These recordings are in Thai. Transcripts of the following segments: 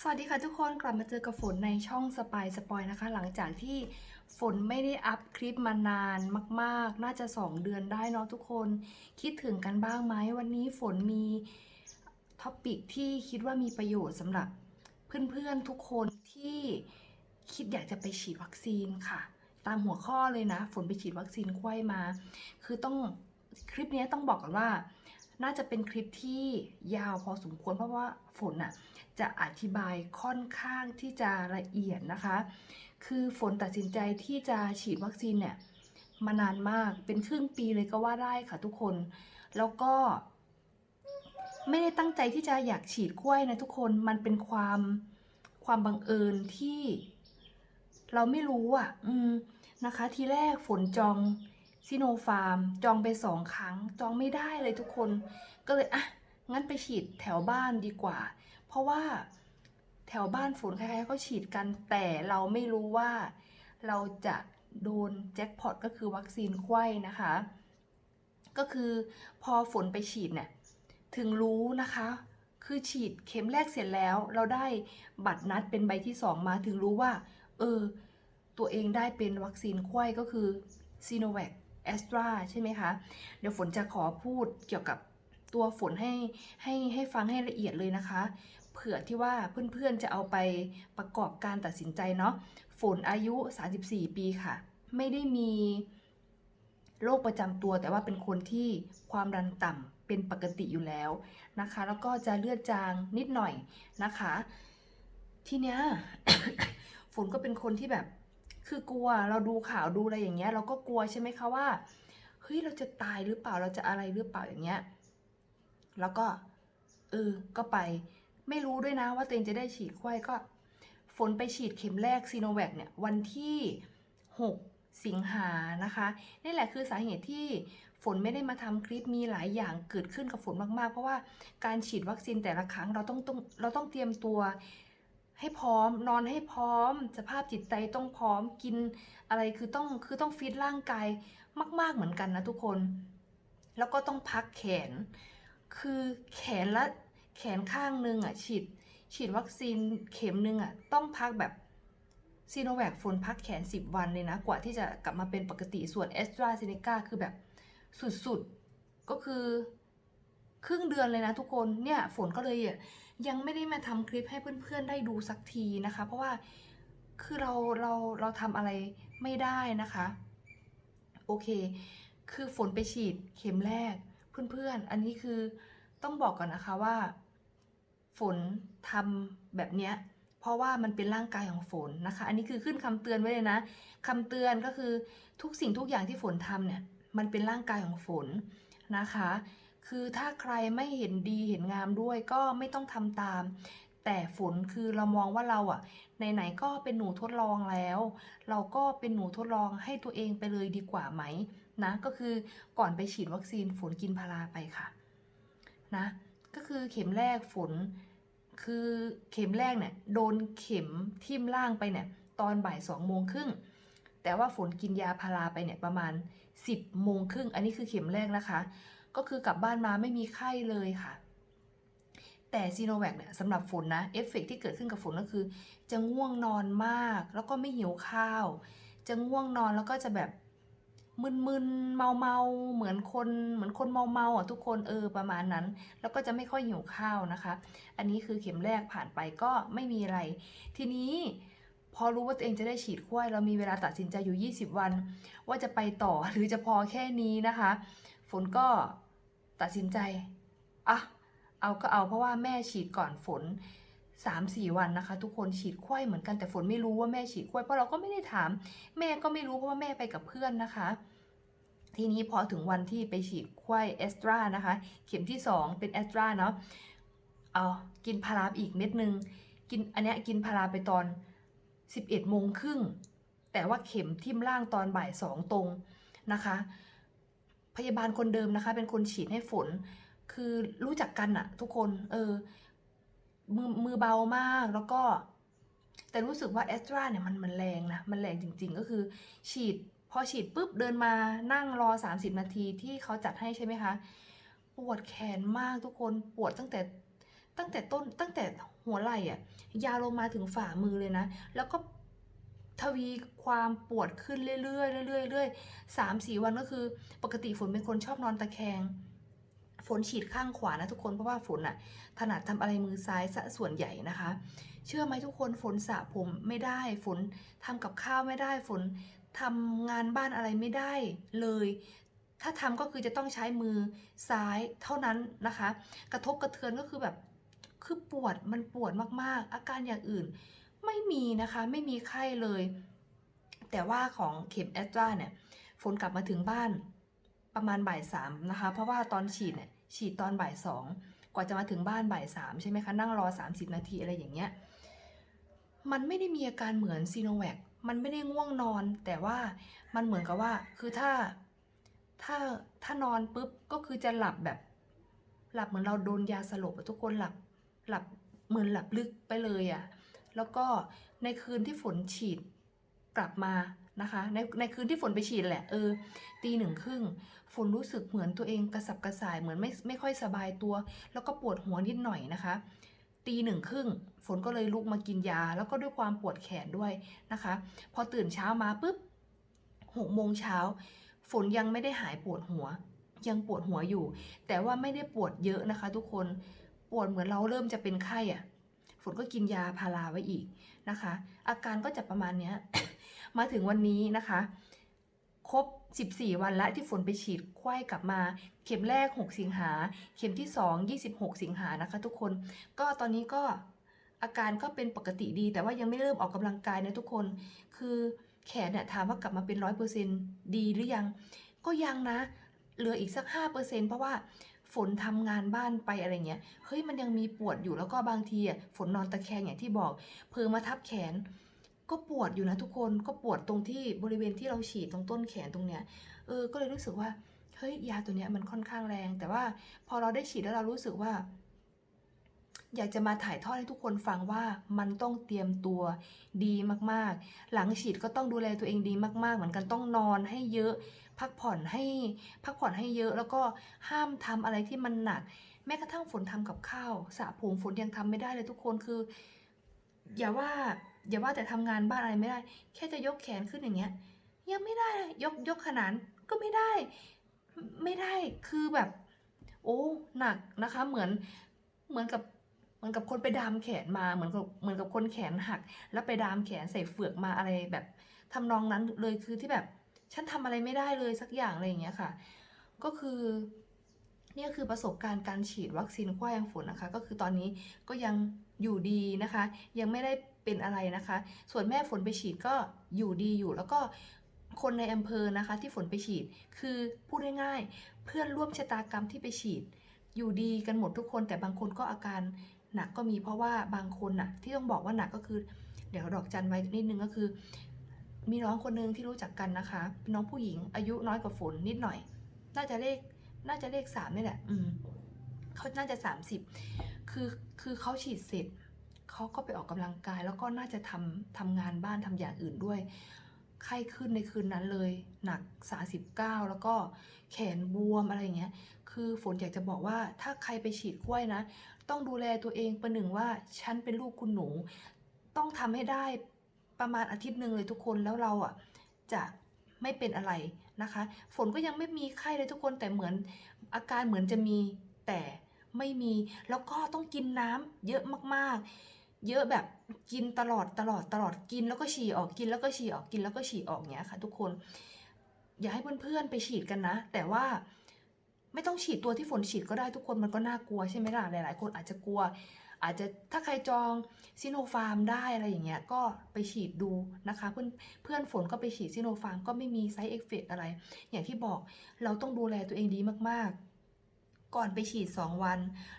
สวัสดีค่ะทุกคนกลับมาเจอกับฝนในช่องสปายสปอยนะคะ หลังจากที่ฝนไม่ได้อัพคลิปมานานมาก ๆ น่าจะ 2 เดือนได้เนาะทุกคนคิดถึงกันบ้างไหมวันนี้ฝนมีท็อปิกที่คิดว่ามีประโยชน์สำหรับเพื่อนๆทุกคนที่คิดอยากจะไปฉีดวัคซีนค่ะ ตามหัวข้อเลยนะ ฝนไปฉีดวัคซีนไข้มา คือต้องคลิปนี้ต้องบอกกันว่า น่าจะเป็นคลิปที่ยาวพอสมควรเพราะว่าฝนอะจะอธิบายค่อนข้างที่จะละเอียดนะคะ คือฝนตัดสินใจที่จะฉีดวัคซีนเนี่ยมานานมากเป็นครึ่งปีเลยก็ว่าได้ค่ะทุกคน แล้วก็ ไม่ได้ตั้งใจที่จะอยากฉีดกล้วยนะทุกคนมันเป็นความความบังเอิญที่ เราไม่รู้อะ อืมนะคะ ทีแรกฝนจอง ซิโนฟาร์ม จองไปสองครั้ง จองไม่ได้เลยทุกคน ก็เลยอะ งั้นไปฉีดแถวบ้านดีกว่า เพราะว่าแถวบ้านฝนใครๆก็ฉีดกัน แต่เราไม่รู้ว่าเราจะโดนแจ็คพอตก็คือวัคซีนไข้นะคะ ก็คือพอฝนไปฉีดเนี่ย ถึงรู้นะคะ คือฉีดเข็มแรกเสร็จแล้ว เราได้บัตรนัดเป็นใบที่สองมาถึงรู้ว่า เออ ตัวเองได้เป็นวัคซีนไข้ก็คือซีโนแวค แอสตราใช่ไหมคะ เดี๋ยวฝนจะขอพูดเกี่ยวกับตัวฝนให้ให้ให้ฟังให้ละเอียดเลยนะคะ เผื่อที่ว่าเพื่อนๆจะเอาไปประกอบการตัดสินใจเนาะ ฝนอายุ 34 ปีค่ะ ไม่ได้มีโรคประจำตัวแต่ว่าเป็นคนที่ความดันต่ำเป็นปกติอยู่แล้วนะคะ แล้วก็จะเลือดจางนิดหน่อยนะคะ ทีเนี้ยฝนก็เป็นคนที่แบบ คือกลัวเราดูข่าวดูอะไรอย่างเงี้ย เราก็กลัวใช่ไหมคะว่าเฮ้ยเราจะตายหรือเปล่าเราจะอะไรหรือเปล่าอย่างเงี้ยแล้วก็เออก็ไปไม่รู้ด้วยนะว่าตัวเองจะได้ฉีดไข้ก็ ฝนไปฉีดเข็มแรกซีโนแวคเนี่ยวันที่ 6 สิงหานะคะนี่แหละคือสาเหตุที่ฝนไม่ได้มาทำคลิปมีหลายอย่างเกิดขึ้นกับฝนมากๆ เพราะว่าการฉีดวัคซีนแต่ละครั้งเราต้องต้องเราต้องเตรียมตัว ให้พร้อมนอนให้พร้อม สภาพจิตใจต้องพร้อมกินอะไรคือต้องคือต้องฟิตร่างกายมาก ๆเหมือนกันนะทุกคน แล้วก็ต้องพักแขน คือแขนละแขนข้างหนึ่งอะฉีดฉีดวัคซีนเข็มหนึ่งอะต้องพักแบบซีโนแวคฝนพักแขน 10 วันเลยนะ กว่าที่จะกลับมาเป็นปกติส่วนแอสตราเซเนกาคือแบบสุดๆ ก็คือครึ่งเดือนเลยนะทุกคนเนี่ยฝนก็เลยอะ ยังไม่ได้มาทำคลิปให้เพื่อนๆได้ดูสักทีนะคะ เพราะว่าคือเราเราเราทำอะไรไม่ได้นะคะ โอเค คือฝนไปฉีดเข็มแรกเพื่อนๆ อันนี้คือต้องบอกก่อนนะคะว่า ฝนทำแบบเนี้ยเพราะว่ามันเป็นร่างกายของฝนนะคะ อันนี้คือขึ้นคำเตือนไว้เลยนะคำเตือนก็คือทุกสิ่งทุกอย่างที่ฝนทำเนี่ยมันเป็นร่างกายของฝนนะคะ คือถ้าใครไม่เห็นดีเห็นงามด้วยก็ไม่ต้องทำตาม แต่ฝนคือเรามองว่าเราอะไหนๆก็เป็นหนูทดลองแล้ว เราก็เป็นหนูทดลองให้ตัวเองไปเลยดีกว่าไหมนะ ก็คือก่อนไปฉีดวัคซีนฝนกินพาราไปค่ะนะก็คือเข็มแรกฝนคือเข็มแรกเนี่ยโดนเข็มทิ่มล่างไปเนี่ยตอนบ่ายสองโมงครึ่งแต่ว่าฝนกินยาพาราไปเนี่ยประมาณ 10โมงครึ่งอันนี้คือเข็มแรกนะคะ ก็คือกลับบ้านมาไม่มีไข้เลยค่ะ แต่ซีโนแวคเนี่ยสำหรับฝนนะเอฟเฟกที่เกิดขึ้นกับฝนก็คือ จะง่วงนอนมาก แล้วก็ไม่หิวข้าว จะง่วงนอนแล้วก็จะแบบมึนๆเมาๆเหมือนคนเหมือนคนเมาๆอะทุกคนเออประมาณนั้น แล้วก็จะไม่ค่อยหิวข้าวนะคะ อันนี้คือเข็มแรกผ่านไปก็ไม่มีอะไร ทีนี้พอรู้ว่าตัวเองจะได้ฉีดไข้เรามีเวลาตัดสินใจอยู่ 20 วัน ว่าจะไปต่อหรือจะพอแค่นี้นะคะ ฝนก็ ตัดสินใจอะเอาก็เอาเพราะว่าแม่ฉีดก่อนฝน3-4วันนะคะ ทุกคนฉีดไข้เหมือนกันแต่ฝนไม่รู้ว่าแม่ฉีดไข้เพราะเราก็ไม่ได้ถาม แม่ก็ไม่รู้เพราะว่าแม่ไปกับเพื่อนนะคะ ทีนี้พอถึงวันที่ไปฉีดไข้เอสตรานะคะ เข็มที่ 2 เป็นเอสตราเนาะเอากินพาราอีกเม็ดนึง กินอันเนี้ยกินพาราไปตอน 11โมงครึ่งแต่ว่าเข็มทิ่มล่างตอนบ่ายสองตรงนะคะ พยาบาลคนเดิมนะคะ เป็นคนฉีดให้ฝน คือรู้จักกันอะทุกคน เออ มือมือเบามากแล้วก็ แต่รู้สึกว่าแอสตราเนี่ยมันมันแรงนะ มันแรงจริง ๆ ก็คือ ฉีด พอฉีดปุ๊บเดินมานั่งรอ 30 นาทีที่เขาจัดให้ใช่ไหมคะ ปวดแขนมากทุกคนปวดตั้งแต่ตั้งแต่ต้นตั้งแต่หัวไหล่อะยาวลงมาถึงฝ่ามือเลยนะ แล้วก็ ทวีความปวดขึ้นเรื่อยๆเรื่อยๆเรื่อยๆสามสี่วันก็คือปกติฝนเป็นคนชอบนอนตะแคง ฝนฉีดข้างขวานะทุกคนเพราะว่าฝนอะถนัดทำอะไรมือซ้ายซะส่วนใหญ่นะคะ เชื่อไหมทุกคนฝนสระผมไม่ได้ ฝนทำกับข้าวไม่ได้ ฝนทำงานบ้านอะไรไม่ได้เลย ถ้าทำก็คือจะต้องใช้มือซ้ายเท่านั้นนะคะ กระทบกระเทือนก็คือแบบคือปวดมันปวดมากๆ อาการอย่างอื่น ไม่มีนะคะ ไม่มีไข้เลย แต่ว่าของเข็มแอสตราเนี่ยฝนกลับมาถึงบ้านประมาณบ่ายสามนะคะ เพราะว่าตอนฉีดเนี่ยฉีดตอนบ่ายสองกว่าจะมาถึงบ้านบ่ายสามใช่ไหมคะ นั่งรอ 30 นาทีอะไรอย่างเงี้ย มันไม่ได้มีอาการเหมือนซีโนแวคมันไม่ได้ง่วงนอน แต่ว่ามันเหมือนกับว่า คือถ้า ถ้า ถ้านอนปุ๊บ ก็คือจะหลับแบบ หลับเหมือนเราโดนยาสลบอะทุกคนหลับ หลับ เหมือนหลับลึกไปเลยอะ แล้วก็ในคืนที่ฝนฉีดกลับมานะคะ ในในคืนที่ฝนไปฉีดแหละ เออ ตีหนึ่งครึ่ง ฝนรู้สึกเหมือนตัวเองกระสับกระส่าย เหมือนไม่ไม่ค่อยสบายตัว แล้วก็ปวดหัวนิดหน่อยนะคะ ตีหนึ่งครึ่ง ฝนก็เลยลุกมากินยา แล้วก็ด้วยความปวดแขนด้วยนะคะ พอตื่นเช้ามาปุ๊บหกโมงเช้า ฝนยังไม่ได้หายปวดหัว ยังปวดหัวอยู่ แต่ว่าไม่ได้ปวดเยอะนะคะ ทุกคน ปวดเหมือนเราเริ่มจะเป็นไข้อะ ฝนก็กินยาพาราไว้อีกนะคะ อาการก็จะประมาณเนี้ย มาถึงวันนี้นะคะ ครบ 14 วันแล้วที่ฝนไปฉีดไข้กลับมา เข็มแรก 6 สิงหา เข็มที่ 2 26 สิงหานะคะ ทุกคน ก็ตอนนี้ก็อาการก็เป็นปกติดี แต่ว่ายังไม่เริ่มออกกำลังกายนะทุกคน คือแขนเนี่ยถามว่ากลับมาเป็นร้อยเปอร์เซ็นดีหรือยัง ก็ยังนะ เหลืออีกสัก5%เพราะว่า ฝนทำงานบ้านไปอะไรเงี้ยเฮ้ยมันยังมีปวดอยู่แล้วก็บางทีอะฝนนอนตะแคงอย่างที่บอก เพอมาทับแขน ก็ปวดอยู่นะทุกคนก็ปวดตรงที่บริเวณที่เราฉีดตรงต้นแขนตรงเนี้ยเออก็เลยรู้สึกว่าเฮ้ยยาตัวเนี้ยมันค่อนข้างแรง แต่ว่าพอเราได้ฉีดแล้วเรารู้สึกว่า อยากจะมาถ่ายทอดให้ทุกคนฟังว่ามันต้องเตรียมตัวดีมากๆ หลังฉีดก็ต้องดูแลตัวเองดีมากๆ เหมือนกันต้องนอนให้เยอะ พักผ่อนให้พักผ่อนให้เยอะ แล้วก็ห้ามทำอะไรที่มันหนัก แม้กระทั่งฝนทำกับข้าวสระผมฝนยังทำไม่ได้เลยทุกคนคือ อย่าว่า อย่าว่าแต่ทำงานบ้านอะไรไม่ได้ แค่จะยกแขนขึ้นอย่างเงี้ย ยังไม่ได้ยยกยกขนานก็ไม่ได้ ไม่ได้คือแบบ โอ้หนักนะคะ เหมือนเหมือนกับเหมือนกับคนไปดามแขนมาเหมือนกับเหมือนกับคนแขนหัก แล้วไปดามแขนใส่เฟือกมาอะไรแบบทำนองนั้นเลยคือที่แบบ ฉันทำอะไรไม่ได้เลยสักอย่างอะไรอย่างเงี้ยค่ะ ก็คือนี่คือประสบการณ์การฉีดวัคซีนคว้ายังฝนนะคะ ก็คือตอนนี้ก็ยังอยู่ดีนะคะ ยังไม่ได้เป็นอะไรนะคะ ส่วนแม่ฝนไปฉีดก็อยู่ดีอยู่แล้วก็คนในอำเภอนะคะที่ฝนไปฉีด คือพูดง่ายๆเพื่อนร่วมชะตากรรมที่ไปฉีด อยู่ดีกันหมดทุกคน แต่บางคนก็อาการหนักก็มีเพราะว่าบางคนน่ะที่ต้องบอกว่าหนักก็คือ เดี๋ยวดอกจันไว้นิดนึงก็คือ มีน้องคนหนึ่งที่รู้จักกันนะคะ เป็นน้องผู้หญิงอายุน้อยกว่าฝนนิดหน่อย น่าจะเลขน่าจะเลขสามนี่แหละ อืมเขาน่าจะสามสิบคือคือเขาฉีดเสร็จเขาก็ไปออกกำลังกาย แล้วก็น่าจะทำทำงานบ้านทำอย่างอื่นด้วยไข้ขึ้นในคืนนั้นเลย หนัก39แล้วก็แขนบวมอะไรอย่างเงี้ย คือฝนอยากจะบอกว่าถ้าใครไปฉีดกล้วยนะ ต้องดูแลตัวเองประหนึ่งว่าฉันเป็นลูกคุณหนู ต้องทำให้ได้ ประมาณอาทิตย์หนึ่งเลยทุกคนแล้วเราอะจะไม่เป็นอะไรนะคะ ฝนก็ยังไม่มีไข้เลยทุกคนแต่เหมือนอาการเหมือนจะมีแต่ไม่มีแล้วก็ต้องกินน้ำเยอะมากๆ เยอะแบบกินตลอดตลอดตลอดกินแล้วก็ฉี่ออกกินแล้วก็ฉี่ออกกินแล้วก็ฉี่ออกเนี้ยค่ะ ทุกคน อย่าให้เพื่อนๆไปฉีดกันนะ แต่ว่าไม่ต้องฉีดตัวที่ฝนฉีดก็ได้ทุกคนมันก็น่ากลัวใช่ไหมล่ะหลายๆ คนอาจจะกลัว อาจจะถ้าใครจองซิโนฟาร์มได้อะไรอย่างเงี้ยก็ไปฉีดดูนะคะ เพื่อนเพื่อนฝนก็ไปฉีดซิโนฟาร์มก็ไม่มีไซ d ์เอฟเฟกอะไร อย่างที่บอกเราต้องดูแลตัวเองดีมากๆ ก่อนไปฉีด 2 วัน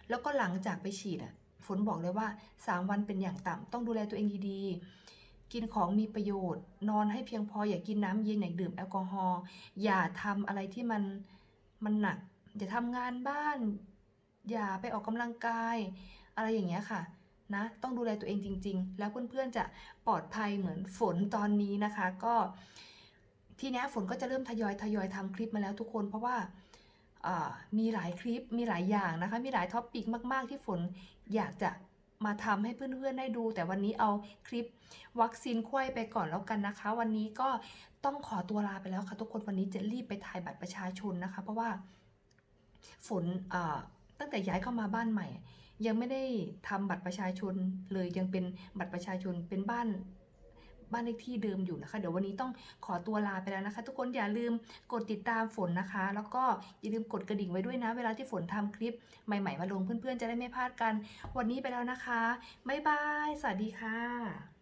แล้วก็หลังจากไปฉีดอะฝนบอกเลยว่า 3 วันเป็นอย่างต่ำต้องดูแลตัวเองดีๆ กินของมีประโยชน์ นอนให้เพียงพออย่ากินน้ำเย็นอย่าดื่มแอลกอฮอล์อย่าทำอะไรที่มันมันหนักอย่าทำงานบ้าน อย่าไปออกกำลังกาย อะไรอย่างเงี้ยค่ะนะต้องดูแลตัวเองจริง ๆ แล้วเพื่อนๆจะปลอดภัยเหมือนฝนตอนนี้นะคะ ก็ทีนี้ฝนก็จะเริ่มทยอยทยอยทำคลิปมาแล้วทุกคน เพราะว่ามีหลายคลิปมีหลายอย่างนะคะ มีหลายท็อปปิกมาก ๆ ที่ฝนอยากจะมาทำให้เพื่อนๆได้ดู แต่วันนี้เอาคลิปวัคซีนไข้ไปก่อนแล้วกันนะคะ วันนี้ก็ต้องขอตัวลาไปแล้วค่ะ ทุกคนวันนี้จะรีบไปถ่ายบัตรประชาชนนะคะ เพราะว่าฝนตั้งแต่ย้ายเข้ามาบ้านใหม่ ยังไม่ได้ทำบัตรประชาชนเลยยังเป็นบัตรประชาชนเป็นบ้านบ้านเลขที่เดิมอยู่นะคะ เดี๋ยววันนี้ต้องขอตัวลาไปแล้วนะคะ ทุกคนอย่าลืมกดติดตามฝนนะคะ แล้วก็อย่าลืมกดกระดิ่งไว้ด้วยนะ เวลาที่ฝนทำคลิปใหม่ ๆ มาลงเพื่อนๆ จะได้ไม่พลาดกัน วันนี้ไปแล้วนะคะบ๊ายบาย สวัสดีค่ะ